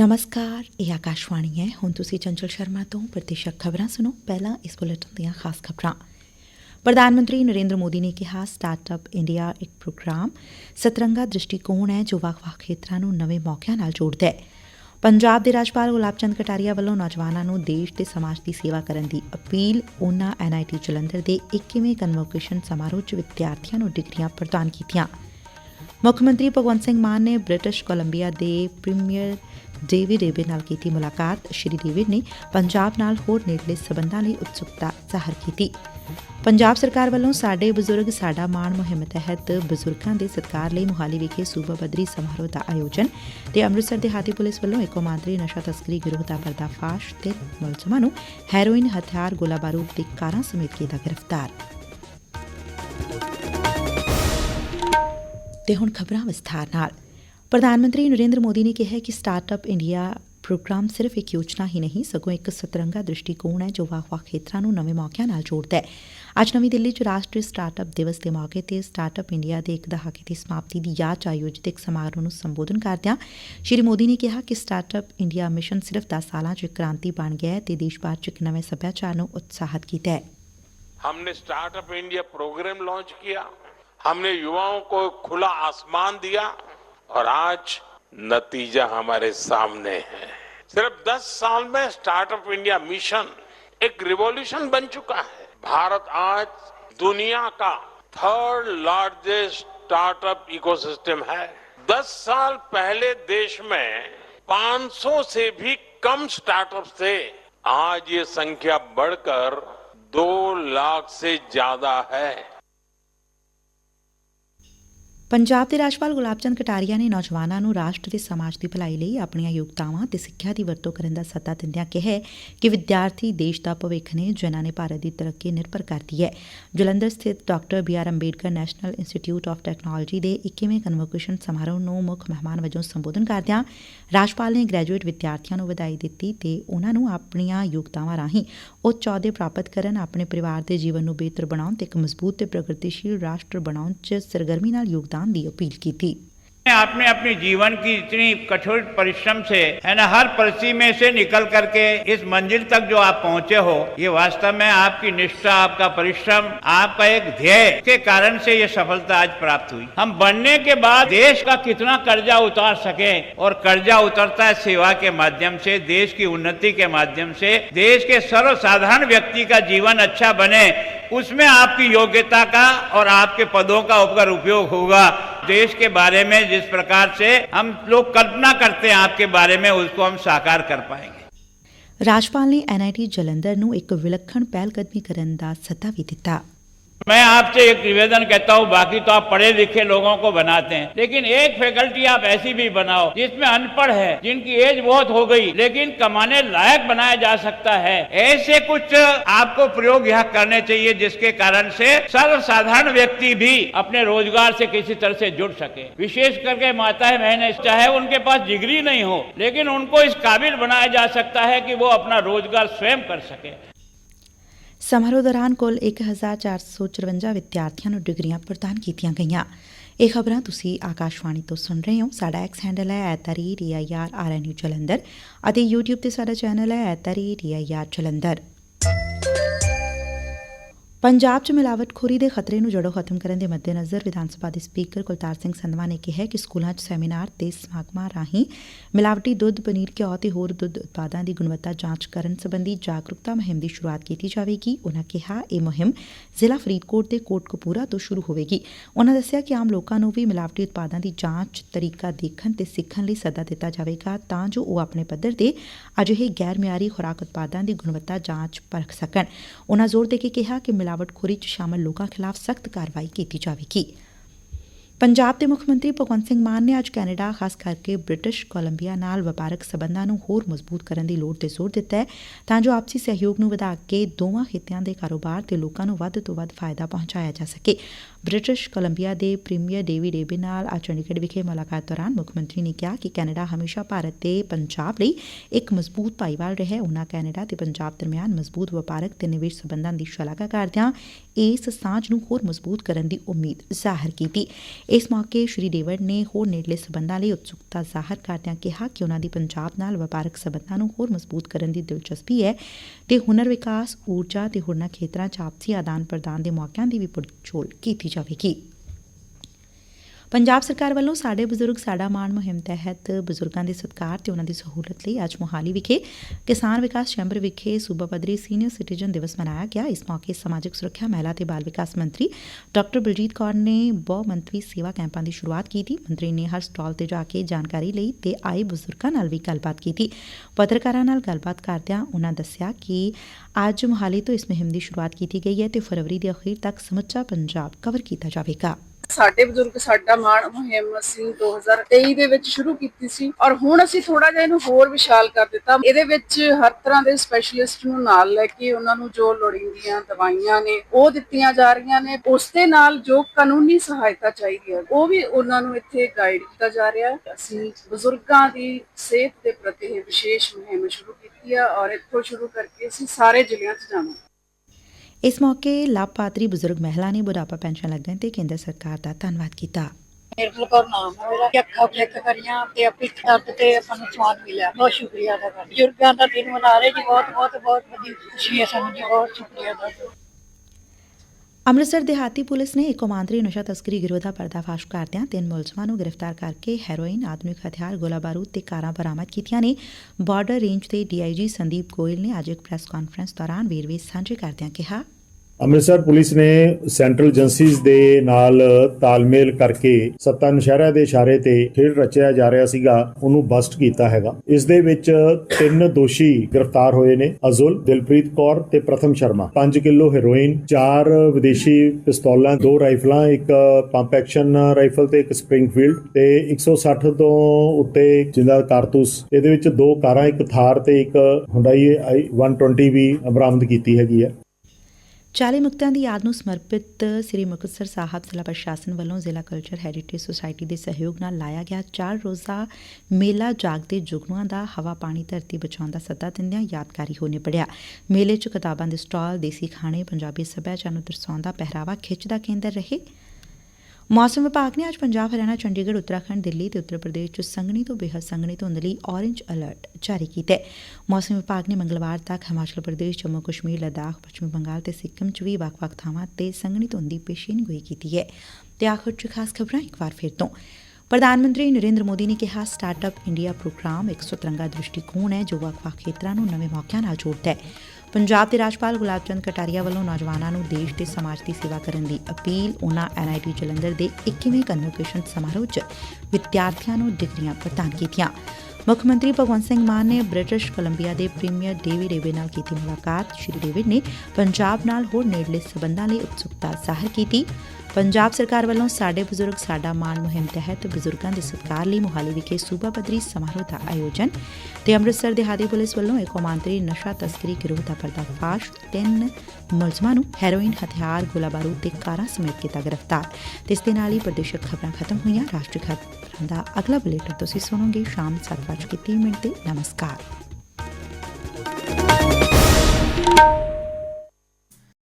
ਨਮਸਕਾਰ, ਇਹ ਆਕਾਸ਼ਵਾਣੀ ਹੈ। ਹੁਣ ਤੁਸੀਂ ਚੰਚਲ ਸ਼ਰਮਾ ਤੋਂ ਪ੍ਰਤੀਸ਼ਕ ਖਬਰਾਂ ਸੁਣੋ। ਪਹਿਲਾਂ ਇਸ ਬੁਲੇਟਿਨ ਦੀਆਂ ਖਾਸ ਖਬਰਾਂ। ਪ੍ਰਧਾਨ ਮੰਤਰੀ ਨਰਿੰਦਰ ਮੋਦੀ ਨੇ ਕਿਹਾ ਸਟਾਰਟਅਪ ਇੰਡੀਆ ਇੱਕ ਪ੍ਰੋਗਰਾਮ ਸਤਰੰਗਾ ਦ੍ਰਿਸ਼ਟੀਕੋਣ ਹੈ ਜੋ ਵੱਖ-ਵੱਖ ਖੇਤਰਾਂ ਨੂੰ ਨਵੇਂ ਮੌਕਿਆਂ ਨਾਲ ਜੋੜਦਾ ਹੈ। ਪੰਜਾਬ ਦੇ ਰਾਜਪਾਲ ਗੁਲਾਬ ਚੰਦ ਕਟਾਰੀਆ ਵੱਲੋਂ ਨੌਜਵਾਨਾਂ ਨੂੰ ਦੇਸ਼ ਤੇ ਸਮਾਜ ਦੀ ਸੇਵਾ ਕਰਨ ਦੀ ਅਪੀਲ। ਉਹਨਾਂ ਐਨਆਈਟੀ ਜਲੰਧਰ ਦੇ 21ਵੇਂ ਕਨਵੋਕੇਸ਼ਨ ਸਮਾਰੋਹ 'ਚ ਵਿਦਿਆਰਥੀਆਂ ਨੂੰ ਡਿਗਰੀਆਂ ਪ੍ਰਦਾਨ ਕੀਤੀਆਂ। ਮੁੱਖ ਮੰਤਰੀ ਭਗਵੰਤ ਸਿੰਘ ਮਾਨ ਨੇ ਬ੍ਰਿਟਿਸ਼ ਕੋਲੰਬੀਆ ਦੇ ਪ੍ਰੀਮੀਅਰ ਡੇਵਿਡ ਏਬੇ ਨਾਲ ਕੀਤੀ ਮੁਲਾਕਾਤ। ਸ਼੍ਰੀ ਡੇਵਿਡ ਨੇ ਪੰਜਾਬ ਨਾਲ ਹੋਰ ਨੇੜਲੇ ਸਬੰਧਾਂ ਲਈ ਉਤਸੁਕਤਾ ਜ਼ਾਹਰ ਕੀਤੀ। ਪੰਜਾਬ ਸਰਕਾਰ ਵੱਲੋਂ ਸਾਡੇ ਬਜ਼ੁਰਗ, ਸਾਡਾ ਮਾਣ ਮੁਹਿੰਮ ਤਹਿਤ ਬਜ਼ੁਰਗਾਂ ਦੇ ਸਤਿਕਾਰ ਲਈ ਮੁਹਾਲੀ ਵਿਖੇ ਸੂਬਾ ਪੱਧਰੀ ਸਮਾਰੋਹ ਦਾ ਆਯੋਜਨ ਤੇ ਅੰਮ੍ਰਿਤਸਰ ਦਿਹਾਤੀ ਪੁਲਿਸ ਵੱਲੋਂ ਇੱਕ ਕੌਮਾਂਤਰੀ ਨਸ਼ਾ ਤਸਕਰੀ ਗਿਰੋਹ ਦਾ ਪਰਦਾਫਾਸ਼ ਤੇ ਮੁਲਜ਼ਮਾਂ ਨੂੰ ਹੈਰੋਇਨ, ਹਥਿਆਰ ਗੋਲਾ ਬਾਰੂਦ ਦੀ ਕਾਰਾਂ ਸਮੇਤ ਕੀਤਾ ਗ੍ਰਿਫਤਾਰ। ਤੇ ਹੁਣ ਖਬਰਾਂ ਵਿਸਥਾਰ ਨਾਲ ਪ੍ਰਧਾਨ ਮੰਤਰੀ ਨਰਿੰਦਰ ਮੋਦੀ ਨੇ ਕਿਹਾ ਕਿ ਸਟਾਰਟਅਪ ਇੰਡੀਆ ਪ੍ਰੋਗਰਾਮ ਸਿਰਫ ਇੱਕ ਯੋਜਨਾ ਹੀ ਨਹੀਂ ਸਗੋਂ ਇੱਕ ਸਤਰੰਗਾ ਦ੍ਰਿਸ਼ਟੀਕੋਣ ਹੈ ਜੋ ਵੱਖ-ਵੱਖ ਖੇਤਰਾਂ ਨੂੰ ਨਵੇਂ ਮੌਕਿਆਂ ਨਾਲ ਜੋੜਦਾ ਹੈ ਅੱਜ ਨਵੀਂ ਦਿੱਲੀ 'ਚ ਰਾਸ਼ਟਰੀ ਸਟਾਰਟਅਪ ਦਿਵਸ ਦੇ ਮੌਕੇ ਤੇ ਸਟਾਰਟਅਪ ਇੰਡੀਆ ਦੇ ਇੱਕ ਦਹਾਕੇ ਦੀ ਸਮਾਪਤੀ ਦੀ ਯਾਦ 'ਚ ਆਯੋਜਿਤ ਇੱਕ ਸਮਾਰੋਹ ਨੂੰ ਸੰਬੋਧਨ ਕਰਦਿਆਂ ਸ਼੍ਰੀ ਮੋਦੀ ਨੇ ਕਿਹਾ ਕਿ ਸਟਾਰਟਅਪ ਇੰਡੀਆ ਮਿਸ਼ਨ ਸਿਰਫ 10 ਸਾਲਾਂ 'ਚ ਇੱਕ ਕ੍ਰਾਂਤੀ ਬਣ ਗਿਆ ਹੈ ਤੇ ਦੇਸ਼ ਭਰ 'ਚ ਇੱਕ ਨਵੇਂ ਸੱਭਿਆਚਾਰ ਨੂੰ ਉਤਸ਼ਾਹਿਤ ਕੀਤਾ ਹੈ हमने स्टार्टअप इंडिया प्रोग्राम लॉन्च किया हमने युवाओं को खुला आसमान दिया और आज नतीजा हमारे सामने है। सिर्फ़ 10 साल में स्टार्टअप इंडिया मिशन एक रिवॉल्यूशन बन चुका है। भारत आज दुनिया का थर्ड लार्जेस्ट स्टार्टअप इकोसिस्टम है। 10 साल पहले देश में 500 से भी कम स्टार्टअप थे। आज ये संख्या बढ़कर दो लाख से ज़्यादा है। ਪੰਜਾਬ ਦੇ ਰਾਜਪਾਲ ਗੁਲਾਬ ਚੰਦ ਕਟਾਰੀਆ ਨੇ ਨੌਜਵਾਨਾਂ ਨੂੰ ਰਾਸ਼ਟਰ ਤੇ ਸਮਾਜ ਦੀ ਭਲਾਈ ਲਈ ਆਪਣੀਆਂ ਯੋਗਤਾਵਾਂ ਤੇ ਸਿੱਖਿਆ ਦੀ ਵਰਤੋਂ ਕਰਨ ਦਾ ਸੱਦਾ ਦਿੰਦਿਆਂ ਕਿਹਾ ਕਿ ਵਿਦਿਆਰਥੀ ਦੇਸ਼ ਦਾ ਭਵਿੱਖ ਨੇ, ਜਿਨ੍ਹਾਂ ਨੇ ਭਾਰਤ ਦੀ ਤਰੱਕੀ ਨਿਰਭਰ ਕਰਦੀ ਹੈ। ਜਲੰਧਰ ਸਥਿਤ doctor B R Ambedkar national institute of technology ਦੇ 21ਵੇਂ ਕਨਵੋਕੇਸ਼ਨ ਸਮਾਰੋਹ ਨੂੰ ਮੁੱਖ ਮਹਿਮਾਨ ਵਜੋਂ ਸੰਬੋਧਨ ਕਰਦਿਆਂ ਰਾਜਪਾਲ ਨੇ ਗ੍ਰੈਜੂਏਟ ਵਿਦਿਆਰਥੀਆਂ ਨੂੰ ਵਧਾਈ ਦਿੱਤੀ ਤੇ ਉਹਨਾਂ ਨੂੰ ਆਪਣੀਆਂ ਯੋਗਤਾਵਾਂ ਰਾਹੀਂ ਉੱਚ ਅਹੁਦੇ ਪ੍ਰਾਪਤ ਕਰਨ, ਆਪਣੇ ਪਰਿਵਾਰ ਦੇ ਜੀਵਨ ਨੂੰ ਬਿਹਤਰ ਬਣਾਉਣ ਤੇ ਇੱਕ ਮਜ਼ਬੂਤ ਤੇ ਪ੍ਰਗਤੀਸ਼ੀਲ ਰਾਸ਼ਟਰ ਬਣਾਉਣ 'ਚ ਸਰਗਰਮੀ ਨਾਲ ਯੋਗਦਾਨ ਦੀ ਅਪੀਲ ਕੀਤੀ। आपने अपने जीवन की इतनी कठोर परिश्रम से, है ना, हर परिस्थिति में से निकल करके इस मंजिल तक जो आप पहुँचे हो, ये वास्तव में आपकी निष्ठा, आपका परिश्रम, आपका एक ध्येय के कारण से ये सफलता आज प्राप्त हुई। हम बनने के बाद देश का कितना कर्जा उतार सके और कर्जा उतरता है सेवा के माध्यम से, देश की उन्नति के माध्यम से, देश के सर्वसाधारण व्यक्ति का जीवन अच्छा बने, उसमें आपकी योग्यता का और आपके पदों का उपयोग होगा। देश के बारे में जिस प्रकार से हम लोग कल्पना करते हैं आपके बारे में उसको हम साकार कर पाएंगे ਰਾਜਪਾਲ ਨੇ ਐਨਆਈਟੀ ਜਲੰਧਰ ਨੂੰ ਇੱਕ ਵਿਲੱਖਣ ਪਹਿਲਕਦਮੀ ਕਰਨ ਦਾ ਸੱਦਾ ਵੀ ਦਿੱਤਾ मैं आपसे एक निवेदन कहता हूँ, बाकी तो आप पढ़े लिखे लोगों को बनाते हैं। लेकिन एक फैकल्टी आप ऐसी भी बनाओ, जिसमें अनपढ़ है, जिनकी एज बहुत हो गई, लेकिन कमाने लायक बनाया जा सकता है। ऐसे कुछ आपको प्रयोग यहाँ करने चाहिए, जिसके कारण से सर्वसाधारण व्यक्ति भी अपने रोज़गार से किसी तरह से जुड़ सके। विशेष करके माता है बहनें, चाहे उनके पास डिग्री नहीं हो, लेकिन उनको इस काबिल बनाया जा सकता है की वो अपना रोज़गार स्वयं कर सके। ਸਮਾਰੋਹ ਦੌਰਾਨ ਕੁੱਲ 1454 ਵਿਦਿਆਰਥੀਆਂ ਨੂੰ ਡਿਗਰੀਆਂ ਪ੍ਰਦਾਨ ਕੀਤੀਆਂ ਗਈਆਂ। ਇਹ ਖਬਰਾਂ ਤੁਸੀਂ ਆਕਾਸ਼ਵਾਣੀ ਤੋਂ ਸੁਣ ਰਹੇ ਹੋ। ਸਾਡਾ ਐਕਸ ਹੈਂਡਲ ਹੈ @reair_rnu ਜਲੰਧਰ ਅਤੇ YouTube ਤੇ ਸਾਡਾ ਚੈਨਲ ਹੈ @reair ਜਲੰਧਰ ਪੰਜਾਬ 'ਚ ਮਿਲਾਵਟਖੋਰੀ ਦੇ ਖਤਰੇ ਨੂੰ ਜੜੋਂ ਖਤਮ ਕਰਨ ਦੇ ਮੱਦੇਨਜ਼ਰ ਵਿਧਾਨ ਸਭਾ ਦੇ ਸਪੀਕਰ ਕੁਲਤਾਰ ਸਿੰਘ ਸੰਧਵਾ ਨੇ ਕਿਹਾ ਕਿ ਸਕੂਲਾਂ 'ਚ ਸੈਮੀਨਾਰ ਤੇ ਸਮਾਗਮਾਂ ਰਾਹੀਂ ਮਿਲਾਵਟੀ ਦੁੱਧ, ਪਨੀਰ ਘਿਓ ਤੇ ਹੋਰ ਦੁੱਧ ਉਤਪਾਦਾਂ ਦੀ ਗੁਣਵੱਤਾ ਜਾਂਚ ਕਰਨ ਸੰਬੰਧੀ ਜਾਗਰੂਕਤਾ ਮੁਹਿੰਮ ਦੀ ਸ਼ੁਰੂਆਤ ਕੀਤੀ ਜਾਵੇਗੀ। ਉਨ੍ਹਾਂ ਕਿਹਾ, ਇਹ ਮੁਹਿੰਮ ਜ਼ਿਲ੍ਹਾ ਫਰੀਦਕੋਟ ਦੇ ਕੋਟਕਪੂਰਾ ਤੋਂ ਸ਼ੁਰੂ ਹੋਵੇਗੀ। ਉਨ੍ਹਾਂ ਦੱਸਿਆ ਕਿ ਆਮ ਲੋਕਾਂ ਨੂੰ ਵੀ ਮਿਲਾਵਟੀ ਉਤਪਾਦਾਂ ਦੀ ਜਾਂਚ, ਤਰੀਕਾ ਦੇਖਣ ਤੇ ਸਿੱਖਣ ਲਈ ਸੱਦਾ ਦਿੱਤਾ ਜਾਵੇਗਾ ਤਾਂ ਜੋ ਉਹ ਆਪਣੇ ਪੱਧਰ ਤੇ ਅਜਿਹੇ ਗੈਰ ਮਿਆਰੀ ਖੁਰਾਕ ਉਤਪਾਦਾਂ ਦੀ ਗੁਣਵੱਤਾ ਜਾਂਚ ਪਰਖ ਸਕਣ। ਉਨ੍ਹਾਂ ਜ਼ੋਰ ਦੇ ਕੇ ਕਿਹਾ ਕਿ ਮਿਲਾਵਟਖੋਰੀ 'ਚ ਸ਼ਾਮਲ ਲੋਕਾਂ ਖਿਲਾਫ ਸਖਤ ਕਾਰਵਾਈ ਕੀਤੀ ਜਾਵੇਗੀ। ਪੰਜਾਬ ਦੇ ਮੁੱਖ ਮੰਤਰੀ ਭਗਵੰਤ ਸਿੰਘ ਮਾਨ ਨੇ ਅੱਜ ਕੈਨੇਡਾ, ਖਾਸ ਕਰਕੇ ਬ੍ਰਿਟਿਸ਼ ਕੋਲੰਬੀਆ ਨਾਲ ਵਪਾਰਕ ਸਬੰਧਾਂ ਨੂੰ ਹੋਰ ਮਜ਼ਬੂਤ ਕਰਨ ਦੀ ਲੋੜ ਤੇ ਜ਼ੋਰ ਦਿੱਤਾ ਹੈ ਤਾਂ ਜੋ ਆਪਸੀ ਸਹਿਯੋਗ ਨੂੰ ਵਧਾ ਕੇ ਦੋਵਾਂ ਖਿੱਤਿਆਂ ਦੇ ਕਾਰੋਬਾਰ ਤੇ ਲੋਕਾਂ ਨੂੰ ਵੱਧ ਤੋਂ ਵੱਧ ਫਾਇਦਾ ਪਹੁੰਚਾਇਆ ਜਾ ਸਕੇ। ਬ੍ਰਿਟਿਸ਼ ਕੋਲੰਬੀਆ ਦੇ ਪ੍ਰੀਮੀਅਰ ਡੇਵਿਡ ਏਬੇ ਨਾਲ ਅੱਜ ਚੰਡੀਗੜ੍ਹ ਵਿਖੇ ਮੁਲਾਕਾਤ ਦੌਰਾਨ ਮੁੱਖ ਮੰਤਰੀ ਨੇ ਕਿਹਾ ਕਿ ਕੈਨੇਡਾ ਹਮੇਸ਼ਾ ਭਾਰਤ ਤੇ ਪੰਜਾਬ ਲਈ ਇੱਕ ਮਜ਼ਬੂਤ ਭਾਈਵਾਲ ਰਿਹਾ ਹੈ। ਉਨ੍ਹਾਂ ਕੈਨੇਡਾ ਤੇ ਪੰਜਾਬ ਦਰਮਿਆਨ ਮਜ਼ਬੂਤ ਵਪਾਰਕ ਤੇ ਨਿਵੇਸ਼ ਸਬੰਧਾਂ ਦੀ ਸ਼ਲਾਘਾ ਕਰਦਿਆਂ ਇਸ ਸਾਂਝ ਨੂੰ ਹੋਰ ਮਜ਼ਬੂਤ ਕਰਨ ਦੀ ਉਮੀਦ ਜ਼ਾਹਰ ਕੀਤੀ। ਇਸ ਮੌਕੇ ਸ਼੍ਰੀ ਡੇਵਿਡ ਨੇ ਹੋਰ ਨੇੜਲੇ ਸਬੰਧਾਂ ਲਈ ਉਤਸੁਕਤਾ ਜ਼ਾਹਰ ਕਰਦਿਆਂ ਕਿਹਾ ਕਿ ਉਨ੍ਹਾਂ ਦੀ ਪੰਜਾਬ ਨਾਲ ਵਪਾਰਕ ਸਬੰਧਾਂ ਨੂੰ ਹੋਰ ਮਜ਼ਬੂਤ ਕਰਨ ਦੀ ਦਿਲਚਸਪੀ ਹੈ ਤੇ ਹੁਨਰ ਵਿਕਾਸ, ਊਰਜਾ ਤੇ ਹੋਰਨਾਂ ਖੇਤਰਾਂ 'ਚ ਆਪਸੀ ਆਦਾਨ ਪ੍ਰਦਾਨ ਦੇ ਮੌਕਿਆਂ ਦੀ ਵੀ ਪੜਚੋਲ ਕੀਤੀ ਜਾਵੇਗੀ। ਪੰਜਾਬ ਸਰਕਾਰ ਵੱਲੋਂ ਸਾਡੇ ਬਜ਼ੁਰਗ, ਸਾਡਾ ਮਾਣ ਮੁਹਿੰਮ ਤਹਿਤ ਬਜ਼ੁਰਗਾਂ ਦੇ ਸਤਿਕਾਰ ਤੇ ਉਹਨਾਂ ਦੀ ਸਹੂਲਤ ਲਈ ਅੱਜ ਮੁਹਾਲੀ ਵਿਖੇ ਕਿਸਾਨ ਵਿਕਾਸ ਚੈਂਬਰ ਵਿਖੇ ਸੂਬਾ ਪੱਧਰੀ ਸੀਨੀਅਰ ਸਿਟੀਜ਼ਨ ਦਿਵਸ ਮਨਾਇਆ ਗਿਆ। ਇਸ ਮੌਕੇ ਸਮਾਜਿਕ ਸੁਰੱਖਿਆ, ਮਹਿਲਾ ਤੇ ਬਾਲ ਵਿਕਾਸ ਮੰਤਰੀ ਡਾਕਟਰ ਬਲਜੀਤ ਕੌਰ ਨੇ ਬਹੁ ਮੰਤਰੀ ਸੇਵਾ ਕੈਂਪਾਂ ਦੀ ਸ਼ੁਰੂਆਤ ਕੀਤੀ। ਮੰਤਰੀ ਨੇ ਹਰ ਸਟਾਲ ਤੇ ਜਾ ਕੇ ਜਾਣਕਾਰੀ ਲਈ ਤੇ ਆਏ ਬਜ਼ੁਰਗਾਂ ਨਾਲ ਵੀ ਗੱਲਬਾਤ ਕੀਤੀ। ਪੱਤਰਕਾਰਾਂ ਨਾਲ ਗੱਲਬਾਤ ਕਰਦਿਆਂ ਉਹਨਾਂ ਦੱਸਿਆ ਕਿ ਅੱਜ ਮੋਹਾਲੀ ਤੋਂ ਇਸ ਮੁਹਿੰਮ ਦੀ ਸ਼ੁਰੂਆਤ ਕੀਤੀ ਗਈ ਹੈ ਤੇ ਫਰਵਰੀ ਦੇ ਅਖੀਰ ਤੱਕ ਸਮੁੱਚਾ ਪੰਜਾਬ ਕਵਰ ਕੀਤਾ ਜਾਵੇਗਾ। ਸਾਡੇ ਬਜ਼ੁਰਗ ਸਾਡਾ ਮਾਣ ਮੁਹਿੰਮ ਅਸੀਂ 2023 ਦੇ ਵਿੱਚ ਸ਼ੁਰੂ ਕੀਤੀ ਸੀ ਔਰ ਹੁਣ ਅਸੀਂ ਥੋੜਾ ਜਿਹਾ ਇਹਨੂੰ ਹੋਰ ਵਿਸ਼ਾਲ ਕਰ ਦਿੱਤਾ। ਇਹਦੇ ਵਿੱਚ ਹਰ ਤਰ੍ਹਾਂ ਦੇ ਸਪੈਸ਼ਲਿਸਟ ਨੂੰ ਨਾਲ ਲੈ ਕੇ ਉਹਨਾਂ ਨੂੰ ਜੋ ਲੋੜੀਂਦੀਆਂ ਦਵਾਈਆਂ ਨੇ, ਉਹ ਦਿੱਤੀਆਂ ਜਾ ਰਹੀਆਂ ਨੇ। ਉਸ ਦੇ ਨਾਲ ਜੋ ਕਾਨੂੰਨੀ ਸਹਾਇਤਾ ਚਾਹੀਦੀ ਹੈ, ਉਹ ਵੀ ਉਹਨਾਂ ਨੂੰ ਇੱਥੇ ਗਾਈਡ ਕੀਤਾ ਜਾ ਰਿਹਾ ਹੈ। ਅਸੀਂ ਬਜ਼ੁਰਗਾਂ ਦੀ ਸਿਹਤ ਦੇ ਪ੍ਰਤੀ ਇਹ ਵਿਸ਼ੇਸ਼ ਮੁਹਿੰਮ ਸ਼ੁਰੂ ਕੀਤੀ ਹੈ ਔਰ ਇੱਥੋਂ ਸ਼ੁਰੂ ਕਰਕੇ ਅਸੀਂ ਸਾਰੇ ਜ਼ਿਲ੍ਹਿਆਂ 'ਚ ਜਾਵਾਂਗੇ। ਇਸ ਮੌਕੇ ਲਾਭਪਾਤਰੀ ਬਜ਼ੁਰਗ ਮਹਿਲਾ ਨੇ ਬੁਢਾਪਾ ਪੈਨਸ਼ਨ ਲੱਗਣ ਤੇ ਕੇਂਦਰ ਸਰਕਾਰ ਦਾ ਧੰਨਵਾਦ ਕੀਤਾ। ਨਿਰਮਲ ਕੌਰ ਨਾਮ ਮੇਰਾ ਅੱਖਾਂ ਚੈੱਕ ਕਰੀਆਂ ਤੇ ਆਪਣੀ ਦਰਦ ਤੇ ਆਪਾਂ ਨੂੰ ਸਮਾਨ ਮਿਲਿਆ। ਬਹੁਤ ਸ਼ੁਕਰੀਆ ਦਾ ਕਰ ਬਜ਼ੁਰਗਾਂ ਦਾ ਦਿਨ ਮਨਾ ਰਹੇ ਜੀ ਬਹੁਤ ਬਹੁਤ ਬਹੁਤ ਵੱਡੀ ਖੁਸ਼ੀ ਹੈ ਸਾਨੂੰ ਜੀ, ਬਹੁਤ ਸ਼ੁਕਰੀਆ ਦਾ ਅੰਮ੍ਰਿਤਸਰ ਦਿਹਾਤੀ ਪੁਲਿਸ ਨੇ ਇੱਕ ਕੌਮਾਂਤਰੀ ਨਸ਼ਾ ਤਸਕਰੀ ਗਿਰੋਹ ਦਾ ਪਰਦਾਫਾਸ਼ ਕਰਦਿਆਂ ਤਿੰਨ ਮੁਲਜ਼ਮਾਂ ਨੂੰ ਗ੍ਰਿਫਤਾਰ ਕਰਕੇ ਹੈਰੋਇਨ, ਆਧੁਨਿਕ ਹਥਿਆਰ ਗੋਲਾ ਬਾਰੂਦ ਤੇ ਕਾਰਾਂ ਬਰਾਮਦ ਕੀਤੀਆਂ ਨੇ। ਬਾਰਡਰ ਰੇਂਜ ਦੇ ਡੀਆਈਜੀ ਸੰਦੀਪ ਗੋਇਲ ਨੇ ਅੱਜ ਇੱਕ ਪ੍ਰੈਸ ਕਾਨਫਰੰਸ ਦੌਰਾਨ ਵੇਰਵੇ ਸਾਂਝੇ ਕਰਦਿਆਂ ਕਿਹਾ। ਅੰਮ੍ਰਿਤਸਰ ਪੁਲਿਸ ਨੇ ਸੈਂਟਰਲ ਏਜੰਸੀਜ਼ ਦੇ ਨਾਲ ਤਾਲਮੇਲ ਕਰਕੇ ਸੱਤਾ ਨਸ਼ਹਿਰਾ ਦੇ ਇਸ਼ਾਰੇ ਤੇ ਖੇਡ ਰਚਿਆ ਜਾ ਰਿਹਾ ਸੀਗਾ, ਉਹਨੂੰ ਬਸਟ ਕੀਤਾ ਹੈਗਾ। ਇਸ ਦੇ ਵਿੱਚ ਤਿੰਨ ਦੋਸ਼ੀ ਗ੍ਰਿਫਤਾਰ ਹੋਏ ਨੇ, ਅਜ਼ੁਲ, ਦਿਲਪ੍ਰੀਤ ਕੌਰ ਤੇ ਪ੍ਰਥਮ ਸ਼ਰਮਾ। 5 ਕਿਲੋ ਹੈਰੋਇਨ, ਚਾਰ ਵਿਦੇਸ਼ੀ ਪਿਸਤੌਲਾਂ, ਦੋ ਰਾਈਫਲਾਂ, ਇੱਕ ਪੰਪ ਐਕਸ਼ਨ ਰਾਈਫਲ ਤੇ ਇੱਕ ਸਪ੍ਰਿੰਗਫੀਲਡ ਤੇ 160 ਤੋਂ ਉੱਤੇ ਜਿੰਦਾ ਕਾਰਤੂਸ। ਇਹਦੇ ਵਿੱਚ ਦੋ ਕਾਰਾਂ, ਇੱਕ ਥਾਰ ਤੇ ਇੱਕ ਹੁੰਡਾਈ ਆਈ 120 ਵੀ ਬਰਾਮਦ ਕੀਤੀ ਹੈਗੀ ਹੈ। 40 ਮੁਕਤਿਆਂ ਦੀ ਯਾਦ ਨੂੰ ਸਮਰਪਿਤ ਸ੍ਰੀ ਮੁਕਤਸਰ ਸਾਹਿਬ ਜ਼ਿਲ੍ਹਾ ਪ੍ਰਸ਼ਾਸਨ ਵੱਲੋਂ ਜ਼ਿਲ੍ਹਾ ਕਲਚਰ ਹੈਰੀਟੇਜ ਸੁਸਾਇਟੀ ਦੇ ਸਹਿਯੋਗ ਨਾਲ ਲਾਇਆ ਗਿਆ ਚਾਰ ਰੋਜ਼ਾ ਮੇਲਾ ਜਾਗਦੇ ਜੁਗਨੂਆਂ ਦਾ, ਹਵਾ, ਪਾਣੀ, ਧਰਤੀ ਬਚਾਉਣ ਦਾ ਸੱਦਾ ਦਿੰਦਿਆਂ ਯਾਦਗਾਰੀ ਹੋ ਨਿਬੜਿਆ ਮੇਲੇ 'ਚ ਕਿਤਾਬਾਂ ਦੇ ਸਟਾਲ, ਦੇਸੀ ਖਾਣੇ, ਪੰਜਾਬੀ ਸੱਭਿਆਚਾਰ ਨੂੰ ਦਰਸਾਉਂਦਾ ਪਹਿਰਾਵਾ ਖਿੱਚ ਦਾ ਕੇਂਦਰ ਰਹੇ। ਮੌਸਮ ਵਿਭਾਗ ਨੇ ਅੱਜ ਪੰਜਾਬ, ਹਰਿਆਣਾ, ਚੰਡੀਗੜ੍ਹ, ਉੱਤਰਾਖੰਡ, ਦਿੱਲੀ ਤੇ ਉੱਤਰ ਪ੍ਰਦੇਸ਼ 'ਚ ਸੰਘਣੀ ਤੋਂ ਬੇਹੱਦ ਸੰਘਣੀ ਧੁੰਦ ਲਈ ਔਰੇਂਜ ਅਲਰਟ ਜਾਰੀ ਕੀਤਾ। ਹੈ ਮੌਸਮ ਵਿਭਾਗ ਨੇ ਮੰਗਲਵਾਰ ਤੱਕ ਹਿਮਾਚਲ ਪ੍ਰਦੇਸ਼, ਜੰਮੂ ਕਸ਼ਮੀਰ, ਲਦਾਖ, ਪੱਛਮੀ ਬੰਗਾਲ ਤੇ ਸਿੱਕਮ 'ਚ ਵੀ ਵੱਖ-ਵੱਖ ਥਾਵਾਂ ਤੇ ਸੰਘਣੀ ਧੁੰਦ ਦੀ ਪੇਸ਼ੀਨਗੋਈ ਕੀਤੀ ਹੈ। ਤੇ ਆਖਰ 'ਚ ਖਾਸ ਖਬਰਾਂ ਇੱਕ ਵਾਰ ਫਿਰ ਤੋਂ। ਪ੍ਰਧਾਨ ਮੰਤਰੀ ਨਰਿੰਦਰ ਮੋਦੀ ਨੇ ਕਿਹਾ ਸਟਾਰਟਅਪ ਇੰਡੀਆ ਪ੍ਰੋਗਰਾਮ ਇੱਕ ਸੁਤਰੰਗਾ ਦ੍ਰਿਸ਼ਟੀਕੋਣ ਹੈ ਜੋ ਵੱਖ-ਵੱਖ ਖੇਤਰਾਂ ਨੂੰ ਨਵੇਂ ਮੌਕਿਆਂ ਨਾਲ ਜੋੜਦਾ ਹੈ। ਪੰਜਾਬ ਦੇ ਰਾਜਪਾਲ ਗੁਲਾਬ ਚੰਦ ਕਟਾਰੀਆ ਵੱਲੋਂ ਨੌਜਵਾਨਾਂ ਨੂੰ ਦੇਸ਼ ਤੇ ਸਮਾਜ ਦੀ ਸੇਵਾ ਕਰਨ ਦੀ ਅਪੀਲ ਉਹਨਾਂ ਐਨਆਈਟੀ ਜਲੰਧਰ ਦੇ 21ਵੇਂ ਕਨਵੋਕੇਸ਼ਨ ਸਮਾਰੋਹ 'ਚ ਵਿਦਿਆਰਥੀਆਂ ਨੂੰ ਡਿਗਰੀਆਂ ਪ੍ਰਦਾਨ ਕੀਤੀਆਂ। ਮੁੱਖ ਮੰਤਰੀ ਭਗਵੰਤ ਸਿੰਘ ਮਾਨ ਨੇ ਬ੍ਰਿਟਿਸ਼ ਕੋਲੰਬੀਆ ਦੇ ਪ੍ਰੀਮੀਅਰ ਡੇਵਿਡ ਏਵੇ ਨਾਲ ਕੀਤੀ ਮੁਲਾਕਾਤ। ਸ਼੍ਰੀ ਡੇਵਿਡ ਨੇ ਪੰਜਾਬ ਨਾਲ ਹੋਰ ਨੇੜਲੇ ਸਬੰਧਾਂ ਲਈ ਉਤਸੁਕਤਾ ਜ਼ਾਹਰ ਕੀਤੀ। ਪੰਜਾਬ ਸਰਕਾਰ ਵੱਲੋਂ ਸਾਡੇ ਬਜ਼ੁਰਗ, ਸਾਡਾ ਮਾਣ ਮੁਹਿੰਮ ਤਹਿਤ ਬਜ਼ੁਰਗਾਂ ਦੇ ਸਤਿਕਾਰ ਲਈ ਮੁਹਾਲੀ ਵਿਖੇ ਸੂਬਾ ਪੱਧਰੀ ਸਮਾਰੋਹ ਦਾ ਆਯੋਜਨ ਤੇ ਅੰਮ੍ਰਿਤਸਰ ਦਿਹਾਤੀ ਪੁਲਿਸ ਵੱਲੋਂ ਇੱਕ ਕੌਮਾਂਤਰੀ ਨਸ਼ਾ ਤਸਕਰੀ ਗਿਰੋਹ ਦਾ ਪਰਦਾਫਾਸ਼, ਤਿੰਨ ਮੁਲਜ਼ਮਾਂ ਨੂੰ ਹੈਰੋਇਨ, ਹਥਿਆਰ ਗੋਲਾ ਬਾਰੂਦ ਤੇ ਕਾਰਾਂ ਸਮੇਤ ਕੀਤਾ ਗ੍ਰਿਫਤਾਰ। ਤੇ ਇਸ ਦੇ ਨਾਲ ਹੀ ਪ੍ਰਦੇਸ਼ਕ ਖਬਰਾਂ ਖਤਮ ਹੋਈਆਂ। ਰਾਸ਼ਟਰੀ ਖਬਰਾਂ ਦਾ ਅਗਲਾ ਬੁਲੇਟਿਨ ਤੁਸੀਂ ਸੁਣੋਗੇ ਸ਼ਾਮ 7:30 ਮਿੰਟ ਤੇ। ਨਮਸਕਾਰ।